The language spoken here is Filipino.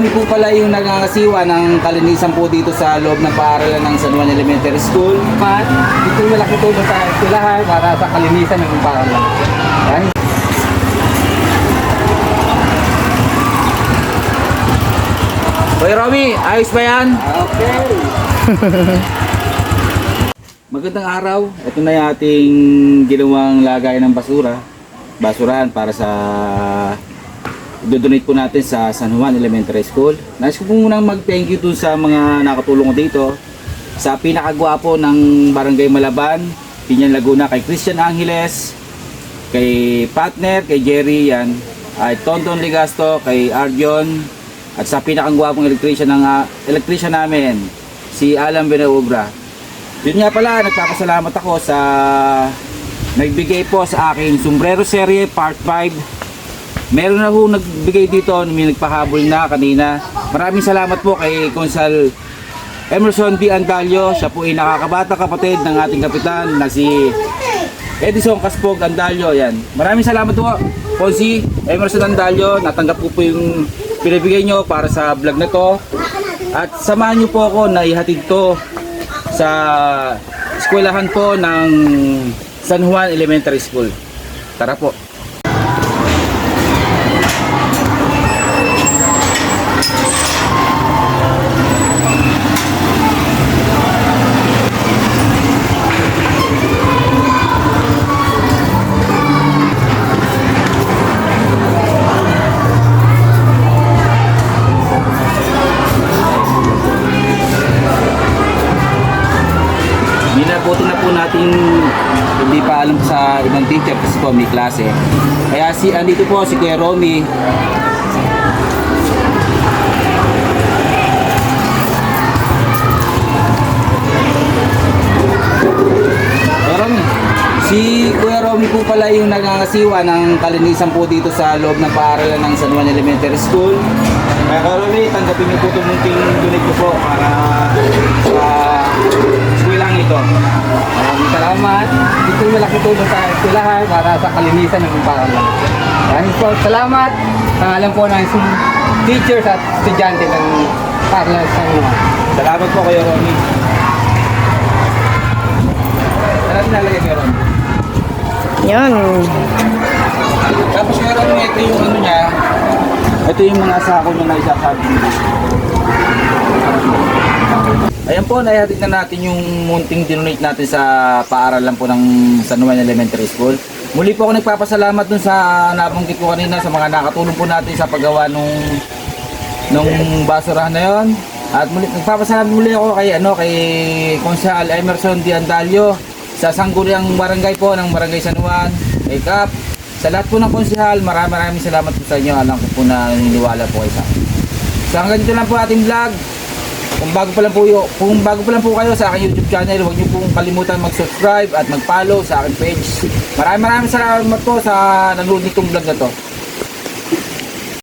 Romy po pala yung nangangasiwa ng kalinisan po dito sa loob ng paaralan ng San Juan Elementary School. Pat, ito yung malaki tulong sa eskwelahan para sa kalinisan ng paaralan. Yan. Hoy Romy, ayos ba yan? Okay. Magandang araw. Ito na yung ating ginawang lagay ng basura. Basurahan para sa dodonate po natin sa San Juan Elementary School. Nais ko po munang mag-thank you dun sa mga nakatulong ko dito. Sa pinakagwapo ng Barangay Malaban, Pinyan Laguna, kay Christian Angeles, kay partner, kay Jerry, yan. Ay Tonton Ligasto, kay Arjon, at sa pinakagwapong electrician ng ah, electrician namin, si Alan Benaubra. Yun nga pala, nagpapasalamat ako sa nagbigay po sa aking sombrero serie part 5. Meron na po nagbigay dito, may nagpahabol na kanina. Maraming salamat po kay Konsal Emerson B. Andalio. Siya po ay nakakabata kapatid ng ating kapitan na si Edison Caspog Andalio. Yan. Maraming salamat po, Konsi Emerson Andalio. Natanggap ko po yung pinibigay nyo para sa vlog na to. At samahan nyo po ako na ihatid to sa eskwelahan po ng San Juan Elementary School. Tara po. Minabuti na po natin hindi pa alam sa ibang teacher kasi po may klase. Kaya si andito po si Kuya Romy. Kuya si Kuya Romy po pala yung nangangasiwa ng kalinisan po dito sa loob ng paaralan ng San Juan Elementary School. Kaya Kuya Romy, tanggapin niyo po itong munting donate po para. Maraming salamat. Ito malaki tulong sa eskwelahan para sa kalinisan ng paaralan. Maraming po salamat. Pangalan po ng teachers at estudyante ng paaralan sa mga. Salamat po Kuya Romy. Ano nalagay Kuya Romy? Yan. Tapos Kuya Romy, ito yung ano niya. Ito yung mga sako niya na isasabi niya. Ayan po, naihatid na natin yung munting dinonate natin sa paaralan po ng San Juan Elementary School. Muli po ako nagpapasalamat dun sa nabanggit ko kanina sa mga nakatulong po natin sa paggawa nung nung basurahan na yon. At muli, nagpapasalamat muli ako kay ano kay Konsehal Emerson Di Andalio sa sangguniang barangay po ng Barangay San Juan, kay Kap. Sa lahat po ng konsehal, maraming maraming salamat po sa inyo. Alam ko po na naniniwala po kayo sa akin. So hanggang dito lang po ating vlog. Kung bago pa lang po yo, kung bago pa lang po kayo sa aking YouTube channel, huwag niyo pong kalimutan mag-subscribe at mag-follow sa aking page. Maraming maraming salamat po sa nanonood nitong vlog na to.